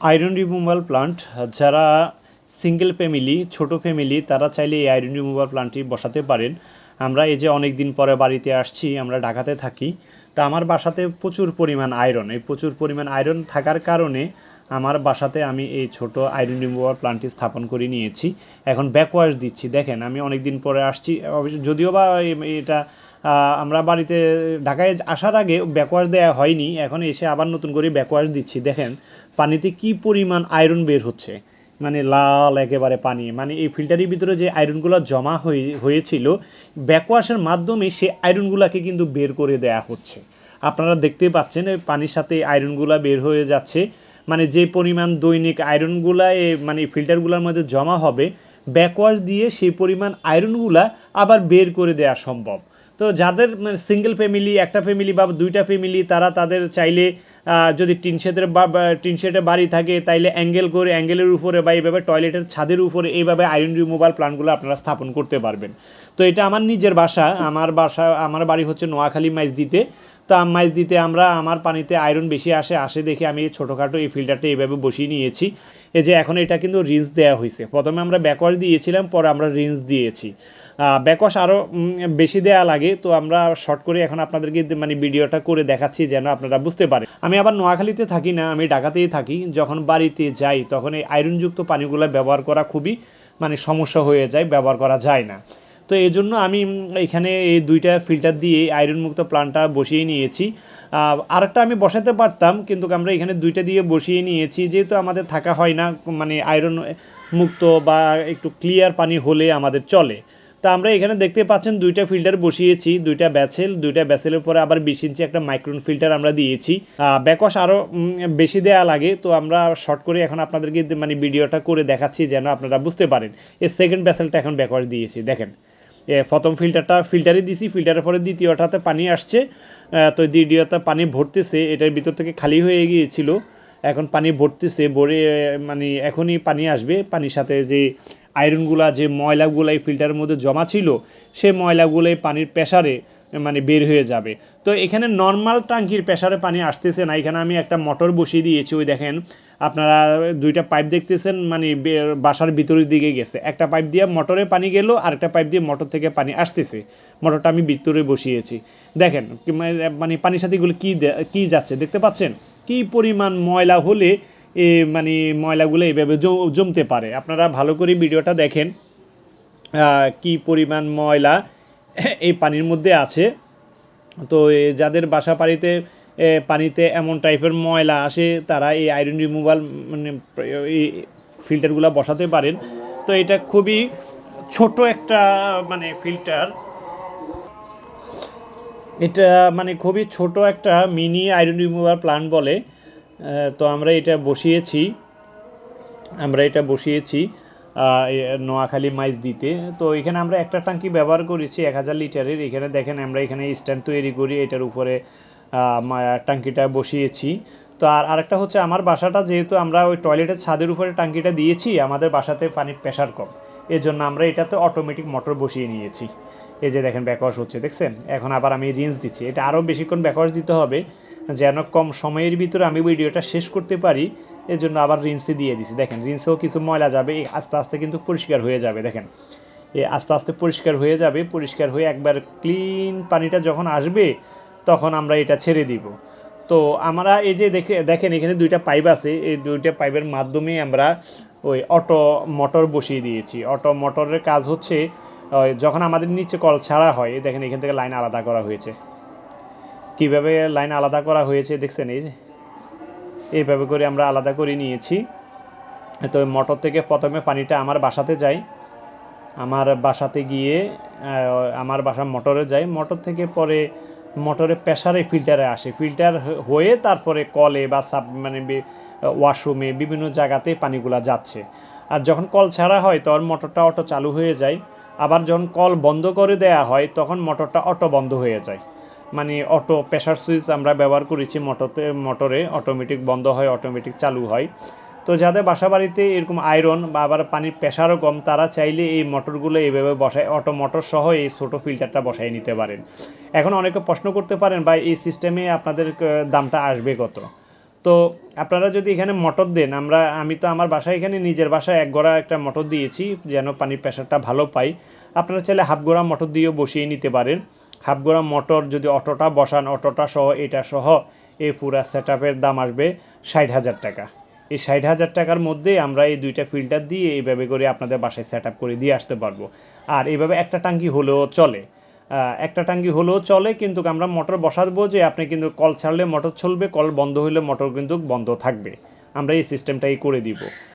Iron removal plant, যারা single family, ছোট family, তারা চাইলে এই আয়রন রিমুভাল প্লান্টটি বসাতে পারেন। আমরা এই যে অনেক দিন পরে বাড়িতে আসছি, আমরা ঢাকাতে থাকি, তা আমার বাসাতে প্রচুর পরিমাণ আয়রন। এই প্রচুর পরিমাণ আয়রন থাকার কারণে আমার বাসাতে আমি এই ছোট আয়রন রিমুভাল প্লান্টটি স্থাপন করে নিয়েছি। এখন ব্যাকওয়াশ দিচ্ছি। দেখেন, আমি অনেক দিন পরে আসছি। অবশ্য যদিও বা এটা আমরা বাড়িতে, ঢাকায় আসার আগে ব্যাকওয়াশ দেওয়া হয়নি, এখন এসে আবার নতুন করে ব্যাকওয়াশ দিচ্ছি। দেখেন পানিতে কি পরিমাণ আয়রন বের হচ্ছে? মানে লাল, একেবারে পানি। মানে এই ফিল্টারের ভিতরে যে আয়রনগুলো জমা হয়ে, হয়েছিল ব্যাকওয়াশের মাধ্যমে সে আয়রনগুলোকে কিন্তু বের করে দেয়া হচ্ছে। আপনারা দেখতে পাচ্ছেন পানির সাথে আয়রনগুলা বের হয়ে যাচ্ছে। মানে যে পরিমাণ দৈনিক আয়রনগুলা মানে ফিল্টারগুলোর মধ্যে জমা হবে ব্যাকওয়াশ দিয়ে সেই পরিমাণ আয়রনগুলা আবার বের করে দেওয়া সম্ভব। তো যাদের সিঙ্গেল ফ্যামিলি একটা ফ্যামিলি বা দুইটা ফ্যামিলি তারা তাদের চাইলে যদি টিনশেডের বা টিন শেডে বাড়ি থাকে, তাইলে অ্যাঙ্গেল করে অ্যাঙ্গেলের উপরে বা এইভাবে টয়লেটের ছাদের উপরে এইভাবে আয়রন রিমুভাল প্ল্যান্টগুলো আপনারা স্থাপন করতে পারবেন। তো এটা আমার নিজের বাসা, আমার বাসা, আমার বাড়ি হচ্ছে নোয়াখালী মাইজ দিতে তো মাইজ দিতে আমরা, আমার পানিতে আয়রন বেশি আসে আসে দেখে আমি ছোটোখাটো এই ফিল্টারটা এইভাবে বসিয়ে নিয়েছি। এই যে এখন এটা কিন্তু রিন্স দেওয়া হয়েছে প্রথমে আমরা ব্যাকওয়াশ দিয়েছিলাম, পরে আমরা রিন্স দিয়েছি। ব্যাকওয়াশ আরও বেশি দেয়া লাগে। তো আমরা শর্ট করে এখন আপনাদেরকে মানে ভিডিওটা করে দেখাচ্ছি যেন আপনারা বুঝতে পারেন। আমি আবার নোয়াখালীতে থাকি না, আমি ঢাকাতেই থাকি। যখন বাড়িতে যাই, তখন এই আয়রনযুক্ত পানিগুলো ব্যবহার করা খুবই মানে সমস্যা হয়ে যায়, ব্যবহার করা যায় না। তো এই জন্য আমি এখানে এই দুইটা ফিল্টার দিয়ে আয়রন মুক্ত প্লান্টটা বসিয়ে নিয়েছি। আরেকটা আমি বসাতে পারতাম, কিন্তু আমরা এখানে দুইটা দিয়ে বসিয়ে নিয়েছি। যেহেতু আমাদের থাকা হয় না মানে আয়রন মুক্ত বা একটু ক্লিয়ার পানি হলে আমাদের চলে। তা আমরা এখানে দেখতে পাচ্ছেন দুইটা ফিল্টার বসিয়েছি, দুইটা ব্যাসেল, দুইটা ব্যাসেলের পরে আবার বিশ ইঞ্চি একটা মাইক্রোন ফিল্টার আমরা দিয়েছি। ব্যাকস আরও বেশি দেয়া লাগে, তো আমরা শর্ট করে এখন আপনাদেরকে মানে ভিডিওটা করে দেখাচ্ছি যেন আপনারা বুঝতে পারেন। এই সেকেন্ড ব্যাসেলটা এখন ব্যাকওয়াশ দিয়েছি, দেখেন। প্রথম ফিল্টারটা ফিল্টারে দিছি ফিল্টারের পরে দ্বিতীয়টাতে পানি আসছে। তো দ্বিতীয়টা পানি ভরতেছে, এটার ভিতর থেকে খালি হয়ে গিয়েছিল। এখন পানি ভরতেছে, ভরে মানে এখনই পানি আসবে, পানির সাথে যে আয়রনগুলা, যে ময়লাগুলো এই ফিল্টারের মধ্যে জমা ছিল, সে ময়লাগুলো এই পানির প্রেসারে মানে বের হয়ে যাবে। তো এখানে নর্মাল ট্যাঙ্কির প্রেসারে পানি আসতেছে না। এখানে আমি একটা মোটর বসিয়ে দিয়েছি, ওই দেখেন, আপনারা দুইটা পাইপ দেখতেছেন মানে বাসার ভিতরের দিকে গেছে। একটা পাইপ দিয়ে মোটরে পানি গেল আর একটা পাইপ দিয়ে মোটর থেকে পানি আসতেছে। মোটরটা আমি ভিতরে বসিয়েছি। দেখেন মানে- মানে পানির সাথে এগুলো কী কী যাচ্ছে, দেখতে পাচ্ছেন? কী পরিমাণ ময়লা হলে মানে ময়লাগুলো এইভাবে জমতে পারে। আপনারা ভালো করে ভিডিওটা দেখেন কি পরিমাণ ময়লা এই পানির মধ্যে আছে। তো যাদের বাসা বাড়িতে পানিতে এমন টাইপের ময়লা আসে, তারা এই আয়রন রিমুভাল মানে এই ফিল্টারগুলো বসাতে পারেন। তো এটা খুবই ছোট একটা মানে ফিল্টার। এটা মানে খুবই ছোট একটা মিনি আয়রন রিমুভার প্ল্যান্ট বলে। তো আমরা এটা বসিয়েছি, আমরা এটা বসিয়েছি নোয়াখালী মাইজ দিতে। তো এখানে আমরা একটা ট্যাঙ্কি ব্যবহার করেছি, এক হাজার লিটারের। এখানে দেখেন, আমরা এখানে স্ট্যান্ড তৈরি করি, এটার উপরে ট্যাঙ্কিটা বসিয়েছি। তো আর আরেকটা হচ্ছে, আমার বাসাটা যেহেতু আমরা ওই টয়লেটের ছাদের উপরে ট্যাঙ্কিটা দিয়েছি, আমাদের বাসাতে পানির প্রেশার কম। এর জন্য আমরা এটাতে অটোমেটিক মোটর বসিয়ে নিয়েছি। এই যে দেখেন ব্যাকওয়াশ হচ্ছে, দেখছেন? এখন আবার আমি রিন্স দিচ্ছি। এটা আরও বেশিক্ষণ ব্যাকওয়াশ দিতে হবে। যেন কম সময়ের ভিতরে আমি ভিডিওটা শেষ করতে পারি এর জন্য আবার রিন্সে দিয়ে দিছি। দেখেন রিন্সেও কিছু ময়লা যাবে আস্তে আস্তে কিন্তু পরিষ্কার হয়ে যাবে, দেখেন। এ আস্তে আস্তে পরিষ্কার হয়ে যাবে, পরিষ্কার হয়ে একবার ক্লিন পানিটা যখন আসবে, তখন আমরা এটা ছেড়ে দিব। তো আমরা এই যে দেখে, দেখেন, এখানে দুইটা পাইপ আছে, এই দুইটা পাইপের মাধ্যমে আমরা ওই অটো মোটর বসিয়ে দিয়েছি। অটো মোটরের কাজ হচ্ছে যখন আমাদের নিচে কল ছাড়া হয় দেখেন, এখান থেকে লাইন আলাদা করা হয়েছে। কীভাবে লাইন আলাদা করা হয়েছে দেখছেন এই? এইভাবে করে আমরা আলাদা করে নিয়েছি। তো মোটর থেকে প্রথমে পানিটা আমার বাসাতে যায়। আমার বাসাতে গিয়ে আমার বাসা মোটরে যায়। মোটর থেকে পরে মোটরে প্রেসারে ফিল্টারে আসে। ফিল্টার হয়ে তারপরে কলে বা সাব মানে ওয়াশরুমে বিভিন্ন জায়গাতে পানিগুলা যাচ্ছে। আর যখন কল ছাড়া হয় তখন মোটরটা অটো চালু হয়ে যায়। আবার যখন কল বন্ধ করে দেয়া হয় তখন মোটরটা অটো বন্ধ হয়ে যায়। মানে অটো প্রেশার সুইচ আমরা ব্যবহার করেছি মোটরতে মোটরে অটোমেটিক বন্ধ হয় অটোমেটিক চালু হয়। তো যাদের বাসা বাড়িতে এরকম আয়রন বা আবার পানির প্রেশারও কম, তারা চাইলে এই মোটরগুলো এইভাবে বসায় অটো মোটর সহ এই ছোটো ফিল্টারটা বসাই নিতে পারেন। এখন অনেকে প্রশ্ন করতে পারেন বা এই সিস্টেমে আপনাদের দামটা আসবে কত? তো আপনারা যদি এখানে মোটর দেন, আমরা, আমি তো আমার বাসায় এখানে নিজের বাসায় এক গড়া একটা মোটর দিয়েছি, যেন পানির প্রেশারটা ভালো পাই। আপনারা চাইলে হাফ গোড়া মোটর দিয়েও বসিয়ে নিতে পারেন। হাফ গোড়া মোটর যদি অটোটা বসান, অটোটা সহ, এটা সহ, এই পুরা সেট দাম আসবে ষাট হাজার টাকা। এই ষাট হাজার টাকার মধ্যে আমরা এই দুইটা ফিল্টার দিয়ে এইভাবে করে আপনাদের বাসায় সেট করে দিয়ে আসতে পারব। আর এইভাবে একটা টাঙ্কি হলেও চলে। একটা টাঙ্কি হলেও চলে, কিন্তু আমরা মোটর বসাবো যে আপনি কিন্তু কল ছাড়লে মোটর চলবে, কল বন্ধ হলে মোটর কিন্তু বন্ধ থাকবে। আমরা এই সিস্টেমটাই করে দিব।